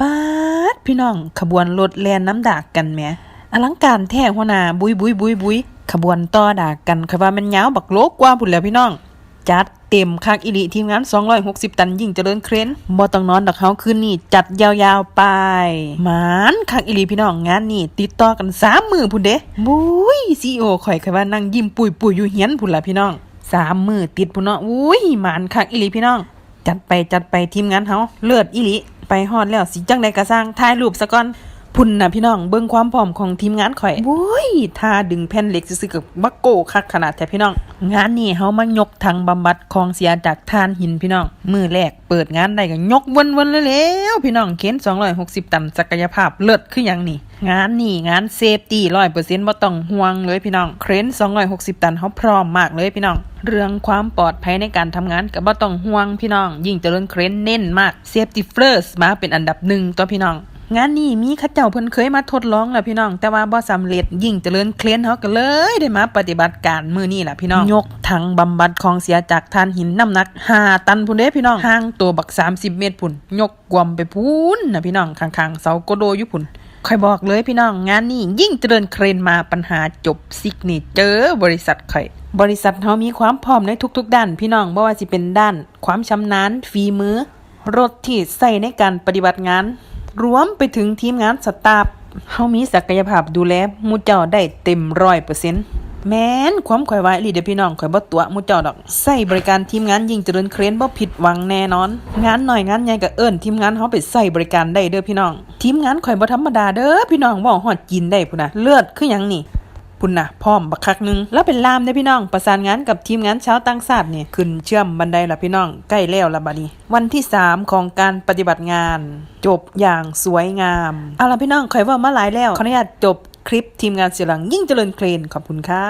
ป๊าดพี่น้องขบวนรถแล่นน้ำดากกันแหมอลังการแท้หัวหน้าบุยบุยบุยบุยขบวนต่อดากกันคือว่ามันยาวบักโลกกว่าพุ่นแล้วพี่น้อง จัดเต็มคักอิลิทีมงาน 260 ตันยิ่งเจริญเครนบ่ต้องนอนดอกเฮาคืนนี้จัดยาวๆไปหมานคักอิลิพี่น้องงานนี้ติดต่อกัน3มื้อพุ่นเด้บุยซีโอข่อยคือว่านั่งยิ้มปุยๆอยู่เฮียนพุ่นล่ะพี่น้องสามมือติดพุ่นเนาะอุ้ยหมานคักอิลิพี่น้อง จัดไปจัดไปทีมงานเฮาเลิศอิลิ ฮอดแล้วสิจังใดก็สร้างถ่ายรูปซะก่อนพุ่นน่ะพี่น้องเบิ่งความพร้อมของทีมงานข่อยโว้ยท่าดึงแผ่นเหล็กซื่อๆกับบักโกคักขนาดแท้พี่น้อง งานนี้เฮามายกถังบำบัดของเสียจากทานหินพี่น้องมือแรกเปิดงานได้ก็ยกวนๆเลยแล้วพี่น้องเข็น260ตันศักยภาพเลิศคือหยังนี่ งานนี่งานเซฟตี้100%บ่ต้องห่วงเลยพี่น้อง เครน260ตันเฮาพร้อมมากเลยพี่น้อง เรื่องความปลอดภัยในการทำงานก็บ่ต้องห่วงพี่น้อง ยิ่งเจริญเครนเน้นมาก Safety First มาเป็นอันดับหนึ่งตัวพี่น้องงานนี้มีเข้าเจ้าเพิ่นเคยมาทดลองแล้วพี่น้อง แต่ว่าบ่สำเร็จยิ่งเจริญเครนเฮาก็เลยได้มาปฏิบัติการมื้อนี้ล่ะพี่น้อง ยกถังบำบัดของเสียจากถ่านหินน้ำหนัก 5 ตันพุ่นเด้พี่น้องห่างตัวบัก 30 เมตรพุ่น ยกกวมไปพุ่นนะพี่น้องข้างๆเสาโกโดอยู่พุ่น ค่อยบอกเลยพี่น้องงานนี้ยิ่งเจริญเครนมาปัญหาจบซิกนี่เจอบริษัทข่อยบริษัทเฮามีความพร้อมในทุก ๆ ด้าน พี่น้องบ่ว่าสิเป็นด้าน ความชำนาญฝีมือ รถที่ใส่ในการปฏิบัติงาน รวมไปถึงทีมงานสตาฟเฮามีศักยภาพดูแลมูเจ้าได้เต็มร้อยเปอร์เซ็นต์แม้นความข่อยว่าอีหลีเดพี่น้องข่อยบ่ตัวมูเจ้าดอกใส่บริการทีมงานยิ่งเจริญเครนบ่ผิดหวังแน่นอน งานหน่อยงานใหญ่ก็เอิ้นทีมงานเฮาไปใส่บริการได้เด้อพี่น้อง ทีมงานข่อยบ่ธรรมดาเด้อพี่น้องว้าฮอดกินได้พุ่นน่ะเลือดคือหยังนี่พุ่นนะพร้อมบักคักหนึงแล้วเป็นลามได้พี่น้องประสานงานกับทีมงานชาวต่างชาติเนี่ยขึ้นเชื่อมบันไดละพี่น้องใกล้แล้วละบัดนี้ วันที่ 3 ของการปฏิบัติงาน จบอย่างสวยงามเอาละพี่น้องข่อยว่ามาหลายแล้วขออนุญาตจบคลิปทีมงานเสียหลังยิ่งเจริญเครนขอบคุณค่ะ